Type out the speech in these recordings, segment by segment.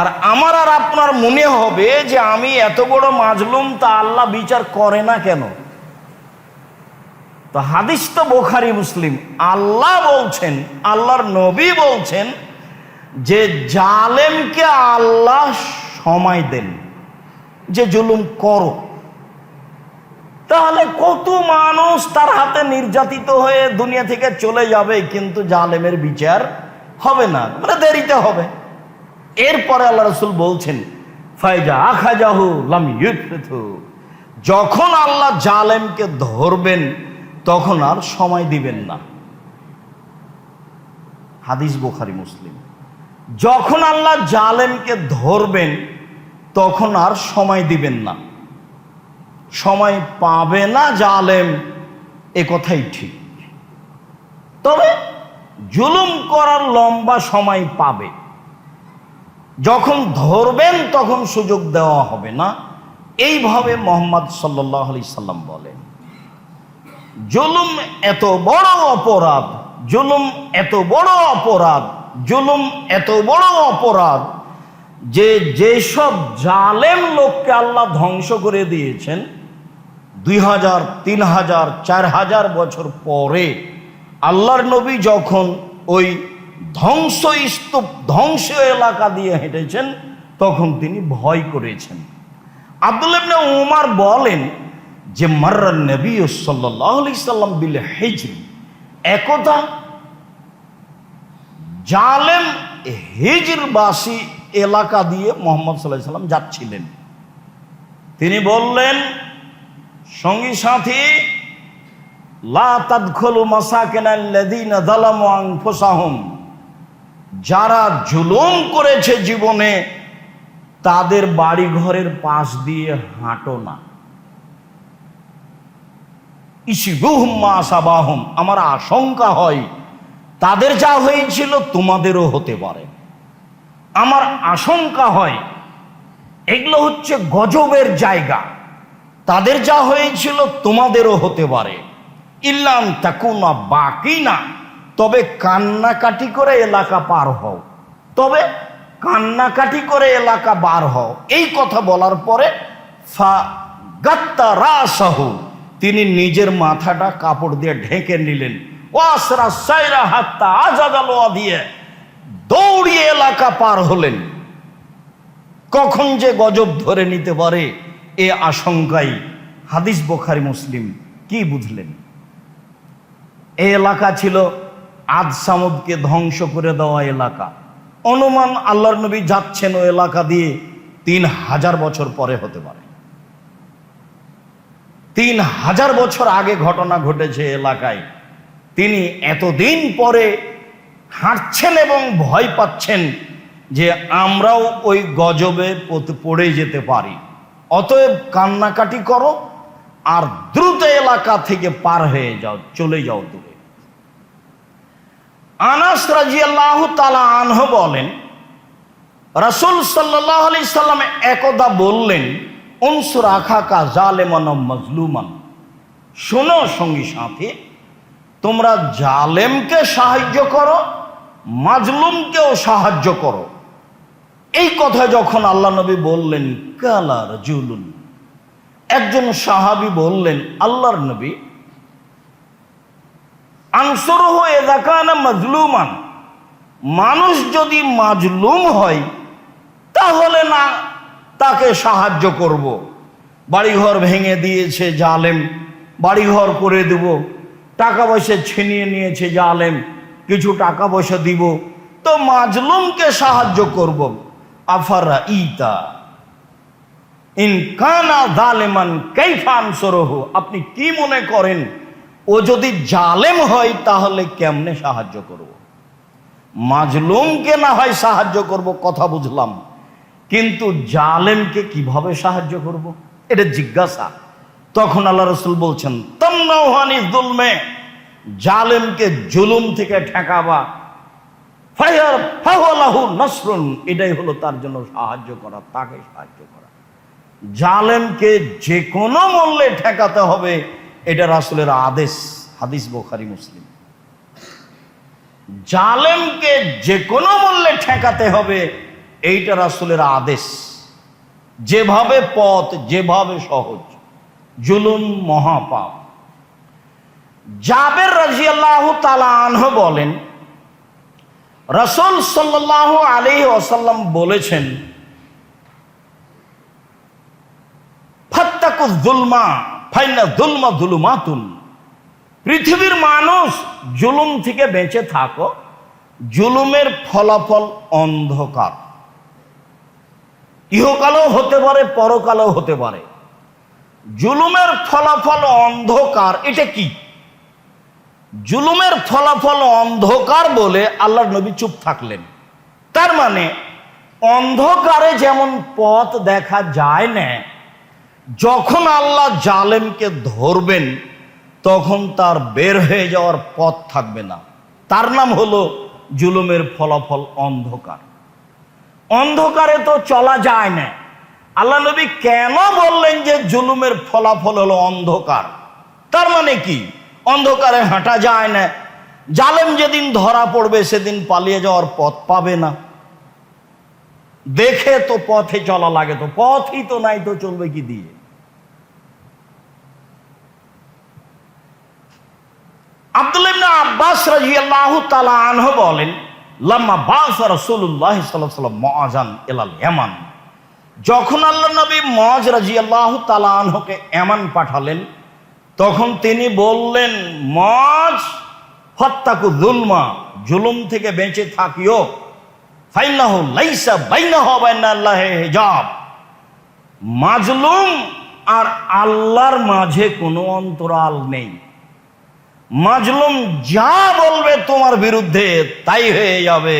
আর আমার আর আপনার মনে হবে যে আমি এত বড় মাজলুম তা আল্লাহ বিচার করে না কেন? তো হাদিস তো বোখারি মুসলিম। আল্লাহ বলছেন, আল্লাহর নবী বলছেন যে জালেমকে আল্লাহ সময় দেন, যে জুলুম করো। তাহলে কত মানুষ তার হাতে নির্যাতিত হয়ে দুনিয়া থেকে চলে যাবে, কিন্তু জালেমের বিচার হবে না। মানে দেরিতে হবে। এরপরে আল্লাহ রসুল বলছেন, ফাইজা আখাজাহু লাম যখন আল্লাহ জালেমকে ধরবেন, তখন আর সময় দিবেন না। হাদিস বুখারি, মুসলিম। যখন আল্লাহ জালেমকে ধরবেন, তখন আর সময় দিবেন না। সময় পাবে না জালেম, এ কথাই ঠিক। তবে জুলুম করার লম্বা সময় পাবে। যখন ধরবেন, তখন সুযোগ দেওয়া হবে না। এইভাবে মোহাম্মদ সাল্লাহ আলি সাল্লাম বলেন, জুলুম এত বড় অপরাধ, জুলুম এত বড় অপরাধ, জুলুম এত বড় অপরাধ যে যেসব জালেম লোককে আল্লাহ ধ্বংস করে দিয়েছেন, দুই হাজার, তিন হাজার, চার হাজার বছর পরে আল্লাহর নবী যখন ওই ধ্বংস স্তূপ ধ্বংস এলাকা দিয়ে হেঁটেছেন, তখন তিনি ভয় করেছেন। আব্দুল উমার বলেন যে মার্রান নবী সাল্লাহ সাল্লাম বিল হেজরি। একদা জালেম, হিজরবাসী এলাকা দিয়ে মোহাম্মদ সাল্লাহ সাল্লাম যাচ্ছিলেন। তিনি বললেন, সঙ্গী সাথী, লা তাদখলু মাসাকিনাল্লাযীনা যালামু আনফুসাহুম। যারা জুলুম করেছে জীবনে, তাদের বাড়ি ঘরের পাশ দিয়ে হাঁটো না। আমার আশঙ্কা হয়, তাদের যা হয়েছিল তোমাদেরও হতে পারে। আমার আশঙ্কা হয়, এগুলো হচ্ছে গজবের জায়গা। তাদের যা হয়েছিল তোমাদেরও হতে পারে। ইল্লাম তাকুনা বাকি না তবে কান্নাকাটি করে এলাকা পার হও। তবে কান্নাকাটি করে এলাকা বার হও। এই কথা বলার পরে ফা গাত্তা রাসাহু তিনি নিজের মাথাটা কাপড় দিয়ে ঢেকে নিলেন। ওয়াসরা সাইরা হাত্তা আজাদালোয়া দিয়ে দৌড়িয়ে এলাকা পার হলেন। কখন যে গজব ধরে নিতে পারে এ আশঙ্কাই। হাদিস বোখারি মুসলিম, কি বুঝলেন? এ এলাকা ছিল আদ সামুদকে ধ্বংস করে দেওয়া এলাকা। অনুমান আল্লাহর নবী যাচ্ছেন ও এলাকা দিয়ে তিন হাজার বছর পরে হতে পারে। তিন হাজার বছর আগে ঘটনা ঘটেছে এলাকায়। তিনি এতদিন পরে হাঁটছেন এবং ভয় পাচ্ছেন যে আমরাও ওই গজবে পড়ে যেতে পারি। অতএব কান্নাকাটি করো আর দ্রুত এলাকা থেকে পার হয়ে যাও, চলে যাও দূরে। আনাস রাজিয়াল্লাহ তালা আনহ বলেন, রাসুল সাল্লাহ আলি সাল্লাম একদা বললেন অংশুর আখা কা জালেমান মজলুমান। শোনো সঙ্গী সাথে, তোমরা জালেমকে সাহায্য করো, মাজলুমকেও সাহায্য করো। এই কথা যখন আল্লাহ নবী বললেন কালার জুলুন একজন সাহাবি বললেন, আল্লাহর নবী আনসরহ এদাকানা মাজলুমান। মানুষ যদি মাজলুম হয়, তাহলে না তাকে সাহায্য করব। বাড়িঘর ভেঙে দিয়েছে জালেম, বাড়িঘর করে দেব। টাকা পয়সা ছিনিয়ে নিয়েছে জালেম, কিছু টাকা পয়সা দিব। তো মাজলুমকে সাহায্য করব। আফারা ইতা। ইনকানা জালেমান কাইফান সরহ আপনি কি মনে করেন? ও যদি জালেম হয়, তাহলে কেমনে সাহায্য করব? মাজলুমকে না হয় সাহায্য করব, কথা বুঝলাম। কিন্তু জালেমকে কীভাবে সাহায্য করব? এটা জিজ্ঞাসা। তখন আল্লাহ রসুল বলছেন তমনাহানি জুলমে, জালেমকে জুলুম থেকে ঠেকাবা। এটাই হলো তার জন্য সাহায্য করা, তাকে সাহায্য করা। জালেমকে যে কোনো মূল্যে ঠেকাতে হবে। এটা রাসুলের আদেশ, হাদিস বোখারি, মুসলিম। জালেমকে যে কোনো মূল্যে ঠেকাতে হবে, এইটা রাসুলের আদেশ। যেভাবে পথ, যেভাবে সহজ। জুলুম মহাপাপ। জাবের রাজিয়াল্লাহ তালা আনহ বলেন, রসুল সাল্লাহ আলী ওসাল্লাম বলেছেন ফাত্তাকু দুলমা পৃথিবীর মানুষ জুলুম থেকে বেঁচে থাকো, জুলুমের ফলাফল অন্ধকার। ইহকালেও হতে পারে, পরকালেও হতে পারে। জুলুমের ফলাফল অন্ধকার, এটা কি? জুলুমের ফলাফল অন্ধকার বলে আল্লাহর নবী চুপ থাকলেন। তার মানে অন্ধকারে যেমন পথ দেখা যায় না যখন আল্লাহ জালেমকে ধরবেন, তখন তার বের হয়ে যাওয়ার পথ থাকবে না। তার নাম হলো জুলুমের ফলাফল অন্ধকার। অন্ধকারে তো চলা যায় না। আল্লাহ নবী কেন বললেন যে জুলুমের ফলাফল হলো অন্ধকার? তার মানে কি? অন্ধকারে হাঁটা যায় না। জালেম যেদিন ধরা পড়বে, সেদিন পালিয়ে যাওয়ার পথ পাবে না। দেখে তো পথে চলা লাগে, তো পথই তো নাই, তো চলবে কি দিয়ে? আব্দুল ইবনে আব্বাস রাদিয়াল্লাহু তাআলা আনহু বলেন, লাম্মা বাস রাসূলুল্লাহ সাল্লাল্লাহু আলাইহি মুআজান ইলাল যখন আল্লাহ নবী মুআজ রাদিয়াল্লাহু তাআলা আনহুকে ইয়ামান পাঠালেন, তখন তিনি বললেন, মুআজ, ফাত্তাকু যুলমা, জুলুম থেকে বেঁচে থাকিও। ফাইনাহু লাইসা বাইনাহু বাইনাল্লাহি হিজাব। মাজলুম আর আল্লাহর মাঝে কোনো অন্তরাল নেই। মাজলুম যা বলবে তোমার বিরুদ্ধে তাই হয়ে যাবে।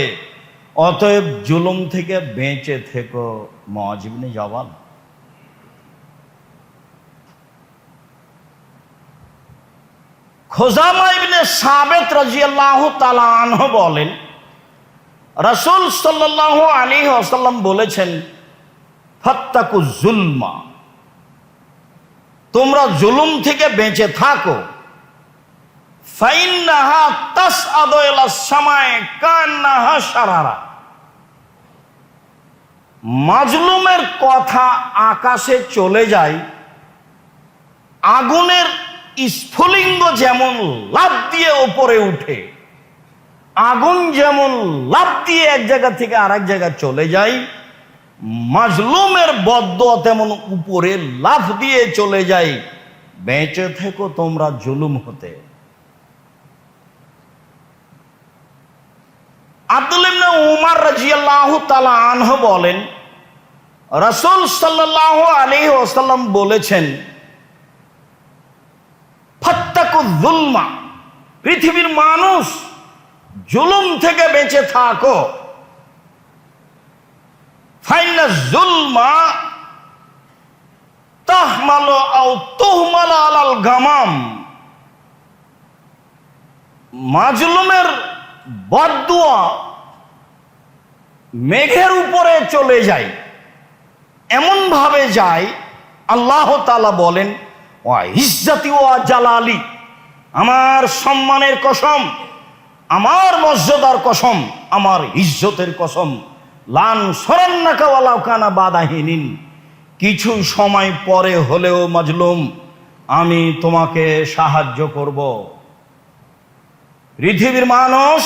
অতএব জুলুম থেকে বেঁচে থেকো মজিবনে জবান খোজামা ইবনে সাবেত রাজিয়াল্লাহু তাআলা আনহু বলেন, রাসূল সাল্লাল্লাহু আলাইহি ওয়াসাল্লাম বলেছেন, ফাত্তাকু জুলমা, তোমরা জুলুম থেকে বেঁচে থাকো। মাজলুমের কথা আকাশে চলে যায়, আগুনের স্ফুলিঙ্গ যেমন লাভ দিয়ে ওপরে উঠে, আগুন যেমন লাভ দিয়ে এক জায়গা থেকে আরেক জায়গায় চলে যায়, মাজলুমের বদ্ধ তেমন উপরে লাভ দিয়ে চলে যায়। বেঁচে থেকো তোমরা জুলুম হতে। আব্দুল ইবনে উমার রাজিয়াল্লাহু তাআলা আনহু বলেন, রাসূল সাল্লাল্লাহু আলাইহি ওয়াসাল্লাম বলেছেন, ফাত্তাকু পৃথিবীর মানুষ জুলুম থেকে বেঁচে থাকো। ফাইনা জুলমা তাহমালু আও তুহমালা আলাল গামাম। মাজলুমের বদুয়া মেঘের উপরে চলে যায় এমন ভাবে যায়, আল্লাহ তালা বলেন ও ইজ্জাতি ও জালালি, আমার সম্মানের কসম, আমার মর্যাদার কসম, আমার ইজ্জতের কসম, লান সরান্নাকাওয়ালাও কানা বাদাহীনিন কিছু সময় পরে হলেও মাজলুম, আমি তোমাকে সাহায্য করব। পৃথিবীর মানুষ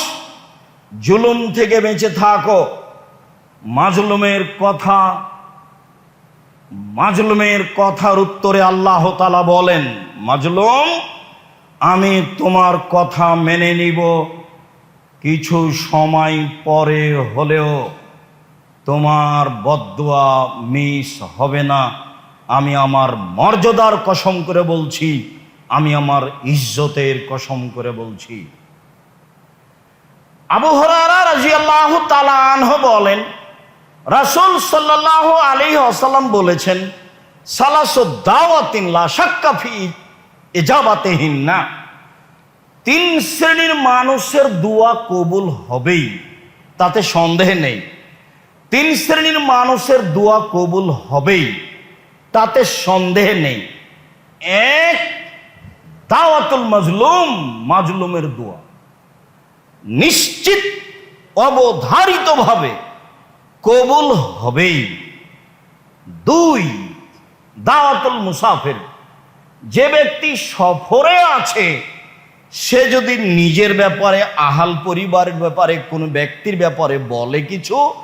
জুলুম থেকে বেঁচে থাকো। মাজলুমের কথা, মাজলুমের কথার উত্তরে আল্লাহ তালা বলেন, মাজলুম, আমি তোমার কথা মেনে নিব। কিছু সময় পরে হলেও তোমার বদুয়া মিস হবে না। আমি আমার মর্যাদার কসম করে বলছি, আমি আমার ইজ্জতের কসম করে বলছি। আবু হরারা তাআলা আনহু বলেন, রাসুল সাল্লাল্লাহু আলী ওয়াসাল্লাম বলেছেন, সালাসু দাওয়াতিন লা শাক্কা ফি ইজাবাতিহিন না তিন শ্রেণির মানুষের দোয়া কবুল হবেই, তাতে সন্দেহ নেই। তিন শ্রেণির মানুষের দোয়া কবুল হবেই, তাতে সন্দেহ নেই। এক, দাওয়াতুল মাজলুম, মাজলুমের দোয়া। নিশ্চিত অবধারিতভাবে কবুল হবেই। দুই, দাওয়াতুল মুসাফির, যে ব্যক্তি সফরে আছে, সে যদি নিজের ব্যাপারে, আহাল পরিবারের ব্যাপারে, কোনো ব্যক্তির ব্যাপারে বলে কিছু,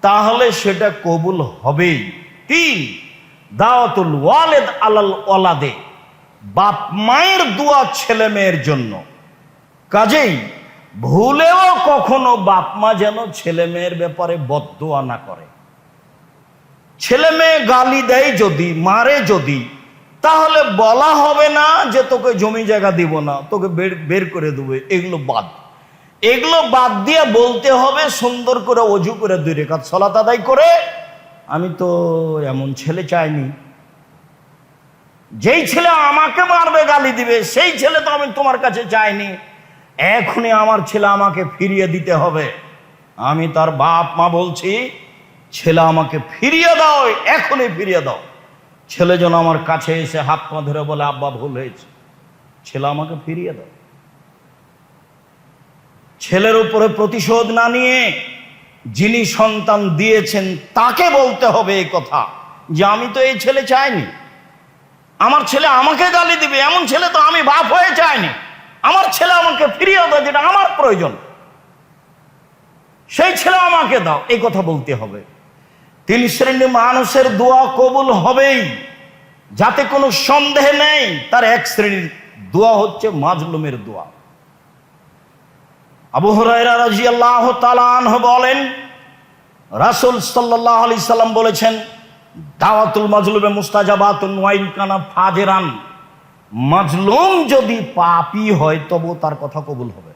তাহলে সেটা কবুল হবেই। তিন, দাওয়াতুল ওয়ালেদ আলাল ওয়ালাদে বাপ মায়ের দোয়া ছেলে মেয়ের জন্য। কাজেই ভুলেও কখনো বাপ মা যেন ছেলে মেয়ের ব্যাপারে বদোয়া না করে। ছেলে মেয়ে গালি দেয় যদি, মারে যদি, তাহলে বলা হবে না যে তোকে জমি জায়গা দিব না, তোকে বের বের করে দেবে, এগুলো বাদ। এগুলো বাদ দিয়ে বলতে হবে, সুন্দর করে অজু করে দুই রেখাত সলাত আদায় করে, আমি তো এমন ছেলে চাইনি। যেই ছেলে আমাকে মারবে, গালি দিবে, সেই ছেলে তো আমি তোমার কাছে চাইনি। এখনই আমার ছেলে আমাকে ফিরিয়ে দিতে হবে। আমি তার বাপ মা বলছি, ছেলে আমাকে ফিরিয়ে দাও, এখনই ফিরিয়ে দাও। ছেলে যেন আমার কাছে এসে হাত পা ধরে বলে, আব্বা, ভুল হয়েছে। ছেলে আমাকে ফিরিয়ে দাও। ছেলের উপরে প্রতিশোধ না নিয়ে যিনি সন্তান দিয়েছেন, তাকে বলতে হবে এই কথা যে, আমি তো এই ছেলে চাইনি। আমার ছেলে আমাকে গালি দিবে, এমন ছেলে তো আমি বাপ হয়ে চাইনি। আমার ছেলে আমাকে ফিরিয়ে দাও, যেটা আমার প্রয়োজন। সেই ছেলে আমাকে দাও, এই কথা বলতে হবে। তিন শ্রেণি মানুষের দোয়া কবুল হবেই। যাতে কোনো সন্দেহ নেই, তার এক শ্রেণির দোয়া হচ্ছে মাজলুমের দোয়া। আবু হরাইরা রাজিয়াল্লাহ তালানহ বলেন, রাসুল সাল্লাহ আলি সাল্লাম বলেছেন, দাওয়াতুল মাজলুমে মুস্তাজাবাতুন ওয়াইন কানা ফাজেরান। মাজলুম যদি পাপি হয় তবু তার কথা কবুল হবে।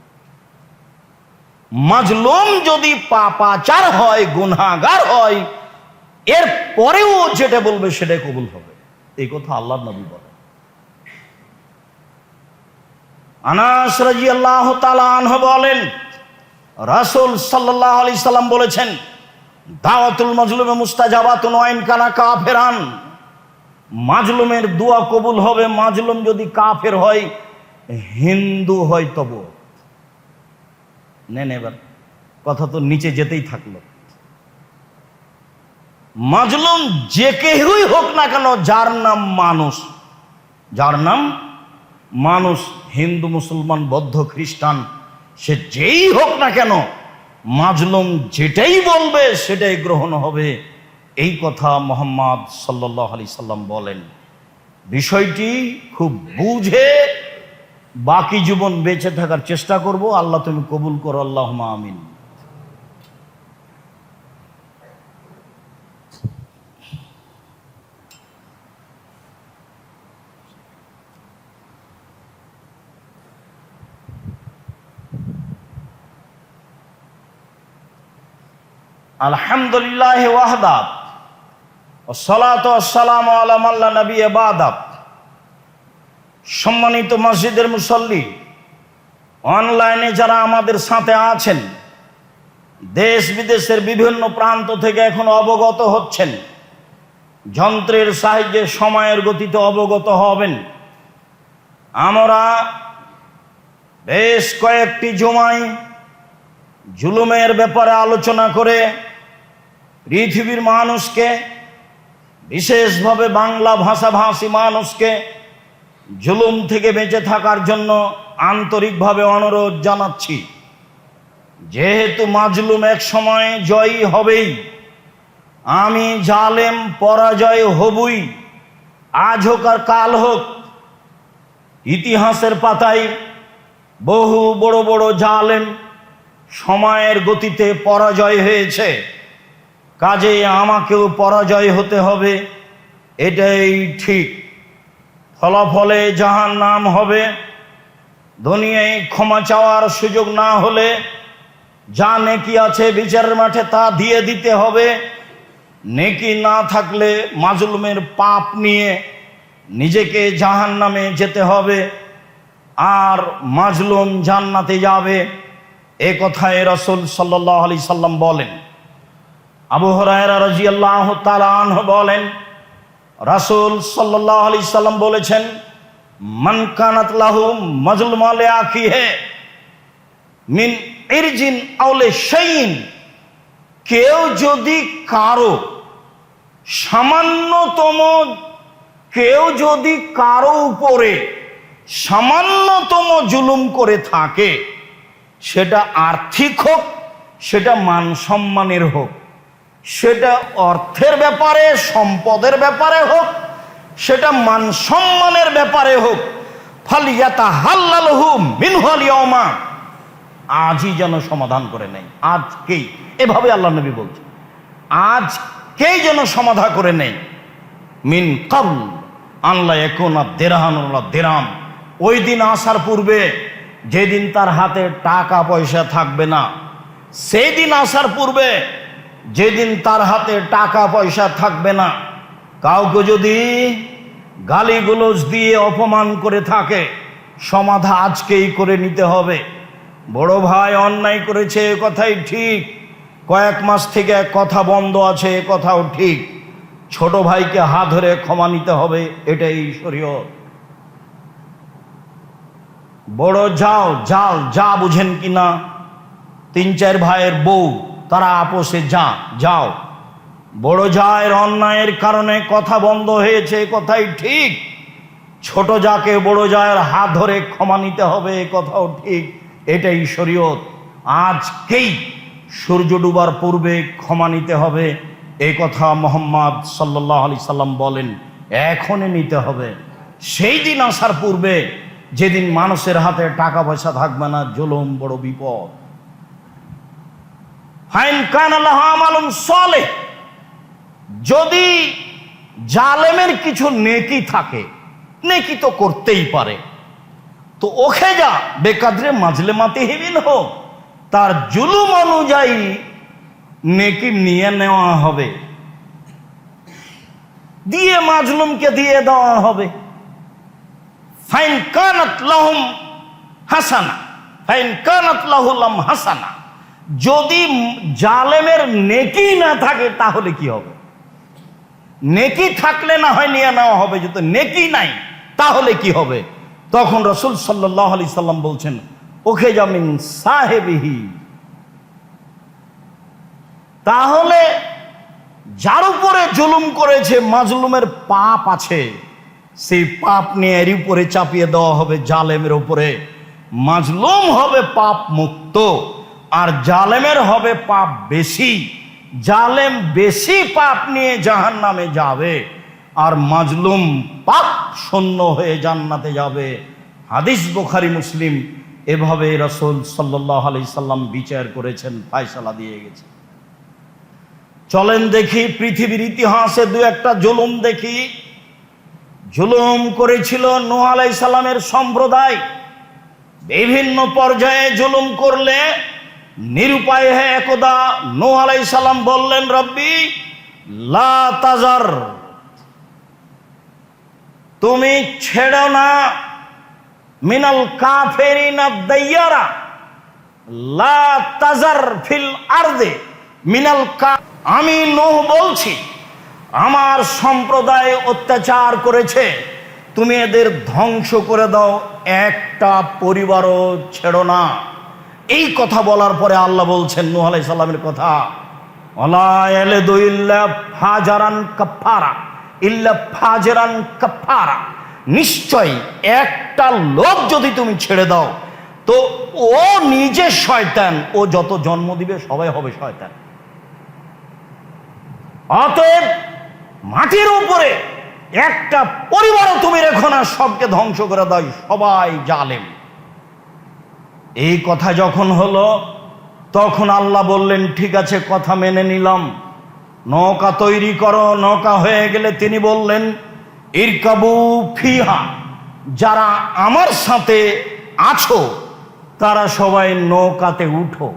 মাজলুম যদি পাপাচার হয় গুনাগার হয়, এর পরেও যেটা বলবে সেটাই কবুল হবে। এই কথা আল্লাহ নবী বলে আনাস রাজি আল্লাহ তালাহ বলেন, রাসুল সাল্লাহ আলি সাল্লাম বলেছেন, দাওয়াতুল মাজলুমে মুস্তাজাবাতুন ওয়াইন কানা কাফেরান। মাজলুমের দোয়া কবুল হবে, মাজলুম যদি কাফের হয়, হিন্দু হয় তবু। নেন এবার, কথা তো নিচে যেতেই থাকল। মাজলুম যে কেউই হোক না কেন, যার নাম মানুষ, যার নাম মানুষ, হিন্দু, মুসলমান, বৌদ্ধ, খ্রিস্টান, সে যেই হোক না কেন, মাজলুম যেটাই বলবে, সেটাই গ্রহণ হবে। এই কথা মোহাম্মদ সাল্লাহ আলি সাল্লাম বলেন। বিষয়টি খুব বুঝে বাকি জীবন বেঁচে থাকার চেষ্টা করব, আল্লাহ তুমি কবুল করো আল্লাহ আমিন। আলহামদুলিল্লাহ ওয়াহদাব সালাত সালাম আলাম আল্লাহ নবী এবাদাব সম্মানিত মসজিদের মুসল্লি, অনলাইনে যারা আমাদের সাথে আছেন, দেশ বিদেশের বিভিন্ন প্রান্ত থেকে এখন অবগত হচ্ছেন, যন্ত্রের সাহায্যে সময়ের গতিতে অবগত হবেন। আমরা বেশ কয়েকটি জমায় জুলুমের ব্যাপারে আলোচনা করে পৃথিবীর মানুষকে বিশেষভাবে বাংলা ভাষাভাষী মানুষকে জুলুম থেকে বেঁচে থাকার জন্য আন্তরিকভাবে অনুরোধ জানাচ্ছি। যেহেতু মাজলুম এক সময় জয়ী হবেই, আমি জালেম পরাজয় হবই। আজ হোক আর কাল হোক, ইতিহাসের পাতায় বহু বড় বড় জালেম সময়ের গতিতে পরাজয় হয়েছে। কাজে আমাকেও পরাজয় হতে হবে, এটাই ঠিক। ফলাফলে যাহার নাম হবে। দুনিয়ায় ক্ষমা চাওয়ার সুযোগ না হলে যা নেকি আছে বিচারের মাঠে তা দিয়ে দিতে হবে। নেকি না থাকলে মাজলুমের পাপ নিয়ে নিজেকে জাহান নামে যেতে হবে। আর মাজলুম জান্নাতে যাবে। এ কথায় রসুল সাল্লাহ আলি সাল্লাম বলেন। আবু হরায়রা রাজি আল্লাহ তালাহ বলেন, রাসুল সাল্লাহ আলি সাল্লাম বলেছেন, মান কানাত লাহু মজলুম আখি হে মিন ইরজিন আউলে শাইন কেউ যদি কারও সামান্যতম, কেউ যদি কারও উপরে সামান্যতম জুলুম করে থাকে, সেটা আর্থিক হোক, সেটা মান সম্মানের হোক সেটা অর্থের ব্যাপারে, সম্পদের ব্যাপারে হোক, সেটা মান সম্মানের ব্যাপারে হোক, ফালিয়াতা হাল্লালহু মিনহুল ইয়াউমা, আজই যেন সমাধান করে নেই আজকেই। এভাবে আল্লাহ নবী বলছে আজকেই যেন সমাধান করে নেই মিন কাবল আল্লাহ একোনা দেরাহানুল্লাহ দেরাম। ওই দিন আসার পূর্বে যেদিন তার হাতে টাকা পয়সা থাকবে না, সেই দিন আসার পূর্বে যেদিন তার হাতে টাকা পয়সা থাকবে না, কাউকে যদি গালিগুলোজ দিয়ে অপমান করে থাকে, সমাধা আজকেই করে নিতে হবে। বড় ভাই অন্যায় করেছে, এ কথাই ঠিক। কয়েক মাস থেকে এক কথা বন্ধ আছে, এ কথাও ঠিক। ছোট ভাইকে হাত ধরে ক্ষমা নিতে হবে, এটাই শরীয়ত। বড় যাও যাও, যা বুঝেন কিনা, তিন চার ভাইয়ের বউ তারা আপোষে যা যাও। বড় জায়ের অন্যায়ের কারণে কথা বন্ধ হয়েছে, এ কথাই ঠিক। ছোট যাকে বড় জায়ের হাত ধরে ক্ষমা নিতে হবে, এ কথাও ঠিক। এটাই শরীয়ত। আজকেই সূর্য ডুবার পূর্বে ক্ষমা নিতে হবে এই কথা মোহাম্মদ সাল্লাহ আলি সাল্লাম বলেন। এখনই নিতে হবে। সেই দিন আসার পূর্বে যেদিন মানুষের হাতে টাকা পয়সা থাকবে না, জুলুম বড় বিপদ। ফাইন কান আল্লাহ আমালুম সলে যদি জালেমের কিছু নেকি থাকে, নেকি তো করতেই পারে। তো ওখে যা বেকাদ্রে মাজলে মাতে হিবিন হোক, তার জুলুম অনুযায়ী নেকি নিয়ে নেওয়া হবে। দিয়ে মাজলুমকে দিয়ে দেওয়া হবে। ফাইন কানাত লাহুম হাসানা, ফাইন কানাত লাহুলাম হাসানা। যদি জালেমের নেকি না থাকে, তাহলে কি হবে? নেকি থাকলে না হয় নিয়ে নেওয়া হবে, যদি নেকি নাই, তাহলে কি হবে? তখন রসুল সাল্লাহ আলি সাল্লাম বলছেন ওকে জামিন সাহেবিহি। তাহলে যার উপরে জুলুম করেছে, মাজলুমের পাপ আছে। সেই পাপ নিয়ে এর উপরে চাপিয়ে দেওয়া হবে জালেমের উপরে। মাজলুম হবে পাপ মুক্ত। আর জালেমের হবে পাপ বেশি। জালেম বেশি পাপ নিয়ে জাহান নামে যাবে। আর মাজলুম পাপ শূন্য হয়ে জান্নাতে যাবে। হাদিস বোখারি, মুসলিম এভাবে রসুল সাল্লাহ আলি সাল্লাম বিচার করেছেন, ফায়সালা দিয়ে গেছে। চলেন দেখি পৃথিবীর ইতিহাসে দু একটা জুলুম দেখি। জুলুম করেছিল নোহ আলাই সাল্লামের সম্প্রদায়। বিভিন্ন পর্যায়ে জুলুম করলে নিরুপায় হয়ে একদা নোহ আলাই সাল্লাম বললেন, রব্বি, লা তুমি ছেড়ো না। মিনাল কাফেরিনা দাইয়ারা। লা তাজার ফিল আরদে। মিনাল কা আমি নোহ বলছি, আমার সম্প্রদায় অত্যাচার করেছে। তুমি এদের ধ্বংস করে দাও। একটা পরিবারও ছেড়ো না। এই কথা বলার পরে আল্লাহ বলছেন, নূহ আলাই সাল্লামের কথা কাফারা ইল্লা কাফারা নিশ্চয় একটা লোক যদি তুমি ছেড়ে দাও, তো ও নিজে শয়তান, ও যত জন্ম দিবে সবাই হবে শয়তান। অতএব মাটির উপরে একটা পরিবারও তুমি রেখো না, সবকে ধ্বংস করে দাও, সবাই জালেম। এই কথা যখন হলো, তখন আল্লাহ বললেন, ঠিক আছে, কথা মেনে নিলাম। নৌকা তৈরি করো, নৌকা হয়ে গেলে তিনি বললেন, ইরকাবু ফিহা, যারা আমার সাথে আছো, তারা সবাই নৌকাতে উঠো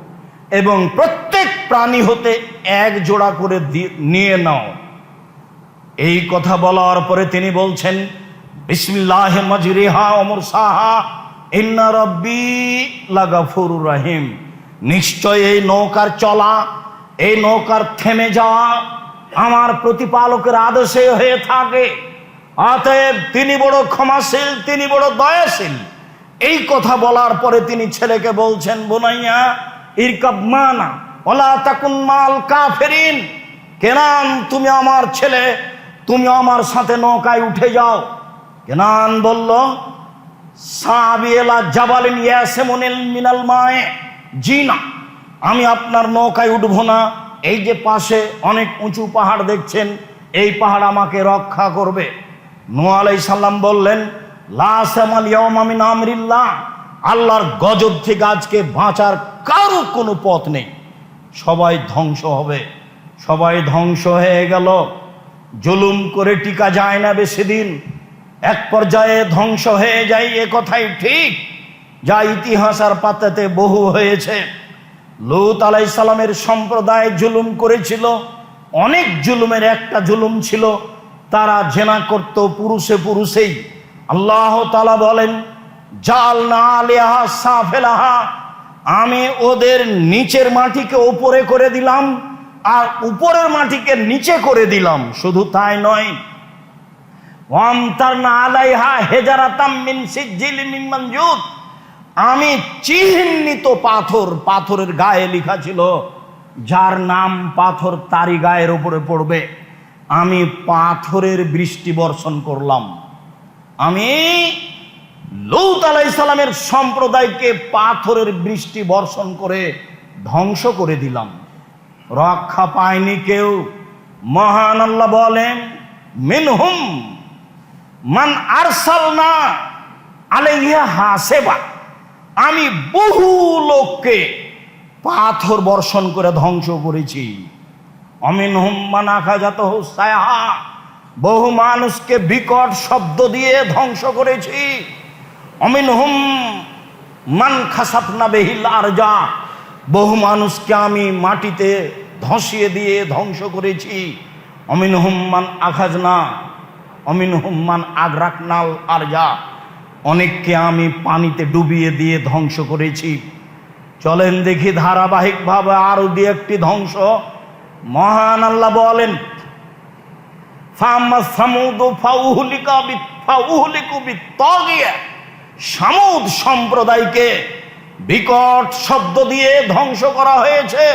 এবং প্রত্যেক প্রাণী হতে এক জোড়া করে নিয়ে নাও। এই কথা বলার পরে তিনি বলছেন বিসমিল্লাহ মজরিহা অমর সাহা ইন্না রব্বি লাগাফুর রাহিম। নিশ্চয় এই নৌকার চলা, এই নৌকার থেমে যাওয়া আমার প্রতিপালকের আদেশে হয়ে থাকে। অতএব তিনি বড় ক্ষমাশীল, তিনি বড় দয়াশীল। এই কথা বলার পরে তিনি ছেলেকে বলছেন, বোনাইয়া, ইরকাব মানা ওলা তাকুন মাল কাফেরিন। কেনান, তুমি আমার ছেলে, তুমি আমার সাথে নৌকায় উঠে যাও। কেনান বলল সাবিয়েলা জাবালিন ইয়াসেমনিল মিনাল মায়ে। জি আমি আপনার নৌকায় উঠবো না। এই যে পাশে অনেক উঁচু পাহাড় দেখছেন, এই পাহাড় আমাকে রক্ষা করবে। নূহ আলাইহিস সালাম বললেন, লা সামাল ইয়াউমা মিন আমরিল্লাহ। আল্লাহর গজব থেকে আজকে বাঁচার কারও কোনো পথ নেই। সবাই ধ্বংস হবে, সবাই ধ্বংস হয়ে গেল। জুলুম করে টিকা যায় না বেশি দিন। এক পর্যায়ে ধ্বংস হয়ে যায়, এ কথাই ঠিক। যা ইতিহাস আর পাতাতে বহু হয়েছে। লুত আলাই সালামের সম্প্রদায় জুলুম করেছিল, অনেক জুলুমের একটা জুলুম ছিল, তারা জেনা করত পুরুষে পুরুষেই। আল্লাহ তালা বলেন, জাল না আলিয়াহা সাফেলাহা। আমি ওদের নিচের মাটিকে ওপরে করে দিলাম, আর উপরের মাটিকে নিচে করে দিলাম। শুধু তাই নয় ওয়ামতারনা আলাইহা হেজারাতাম মিন সিজ্জিল মিন মঞ্জুদ আমি চিহ্নিত পাথর, পাথরের গায়ে লেখা ছিল, যার নাম পাথর তারি গায়ের উপরে পড়বে। আমি পাথরের বৃষ্টি বর্ষণ করলাম। আমি লৌত আলাই সালামের সম্প্রদায়কে পাথরের বৃষ্টি বর্ষণ করে ধ্বংস করে দিলাম। রক্ষা পায়নি কেউ। মহান আল্লাহ বলেন, মিনহুম মান আরসাল না আলাইহা হাসেবা। আমি বহু লোককে পাথর বর্ষণ করে ধ্বংস করেছি। অমিন হুম্মান আখাজাত হোসায়া বহু মানুষকে বিকট শব্দ দিয়ে ধ্বংস করেছি। অমিন হুম মান খাসাপ না বেহিল আর যা বহু মানুষকে আমি মাটিতে ধসিয়ে দিয়ে ধ্বংস করেছি। অমিন হুম্মান আখাজ না অমিন হুম্মান আগ্রাক নাল আর যা অনেককে আমি পানিতে ডুবিয়ে দিয়ে ধ্বংস করেছি। চলেন দেখি ধারাবাহিকভাবে আরও দিয়ে একটি ধ্বংস। মহান আল্লাহ বলেন সামুদ সম্প্রদায়কে বিকট শব্দ দিয়ে ধ্বংস করা হয়েছে।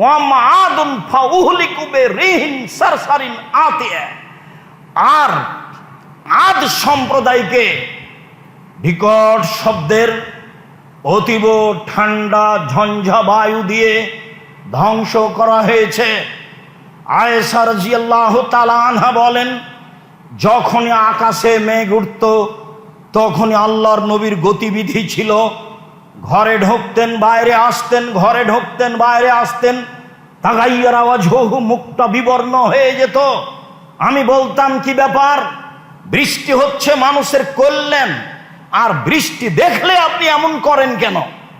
ওয়াম আদুন ফাউহুলিকু বে রিহিন সারসারিন আতিয়া। আর আদ সম্প্রদায়কে বিকট শব্দের অতীব ঠান্ডা ঝঞ্ঝা বায়ু দিয়ে ধ্বংস করা হয়েছে। আয়েসার জিয়াল্লাহ তালানহা বলেন, যখনই আকাশে মেঘ উঠত, তখনই আল্লাহর নবীর গতিবিধি ছিল, ঘরে ঢুকতেন, বাইরে আসতেন, ঘরে ঢুকতেন, বাইরে আসতেন তাগাইয়ার আওয়াজ হহু মুখটা বিবর্ণ হয়ে যেত। আমি বলতাম, কি ব্যাপার? বৃষ্টি হচ্ছে মানুষের কল্যাণ। আর বৃষ্টি দেখলে আপনি এমন করেন কেন?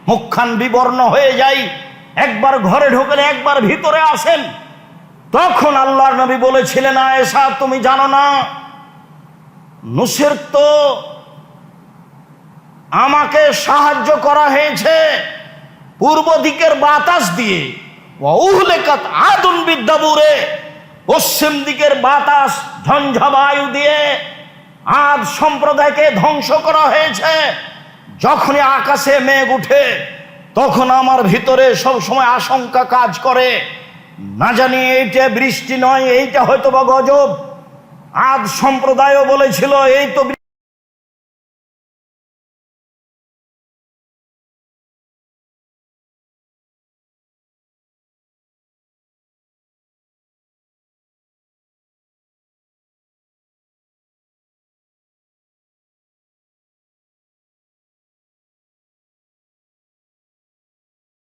মুখখান বিবর্ণ হয়ে যায় একবার ঘরে ঢোকেন একবার ভিতরে আসেন। তখন আল্লাহর নবী বলেছিলেন, আয়েশা, তুমি জানো না, নুসের তো আমাকে সাহায্য করা হয়েছে পূর্ব দিকের বাতাস দিয়ে। উহলেকাত আদুন বিদ্যাপুরে পশ্চিম দিকের বাতাস ঝঞ্ঝা বায়ু দিয়ে আদ সম্প্রদায়কে ধ্বংস করা হয়েছে। যখনই আকাশে মেঘ উঠে, তখন আমার ভিতরে সব সময় আশঙ্কা কাজ করে। না জানি এইটা বৃষ্টি নয়, এইটা হয়তো বা গজব। আদ সম্প্রদায়ও বলেছিল, এই তো